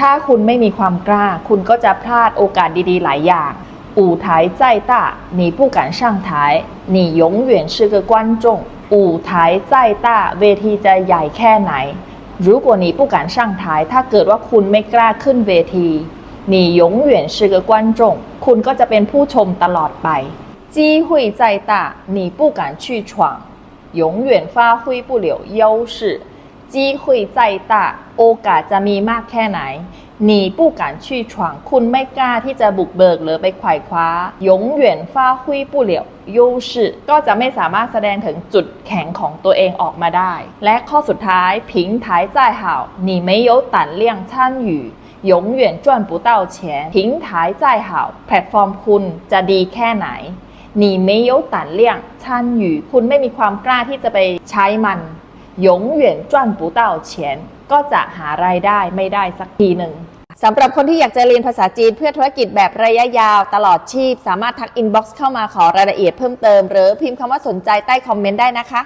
ถ้าคุณไม่มีความกล้า คุณก็จะพลาดโอกาสดีๆ หลายอย่าง舞台再大你不敢上台你永远是个观众舞台再大เวทีจะใหญ่แค่ไหน如果你不敢上台ถ้าเกิดว่าคุณไม่กล้าขึ้นเวที你永远是个观众คุณก็จะเป็นผู้ชมตลอดไป机会再大你不敢去闯永远发挥不了优势 机会再大โอกาสจะมีมากแค่ไหนหนีผู้การชี่ฉวางคุณไม่กล้าที่จะบุกเบิกหรือไปไขว่คว้า永远发挥不了优势ก็จะไม่สามารถแสดงถึงจุดแข็งของตัวเองออกมาได้ และข้อสุดท้าย平台再好你没有胆量参与永远赚不到钱平台再好แพลตฟอร์มคุณจะดีแค่ไหน你没有胆量参与คุณไม่มีความกล้าที่จะไปใช้มัน หยงเหวียวนปูเต่ก็จะหารายได้ไม่ได้สักทีหนึ่งสำหรับคนที่อยากจะเรียนภาษาจีนเพื่อธุรกิจแบบระยะยาวตลอดชีพ สามารถทักอินบ็อกซ์เข้ามาขอรายละเอียดเพิ่มเติม หรือพิมพ์คำว่าสนใจใต้คอมเมนต์ได้นะคะ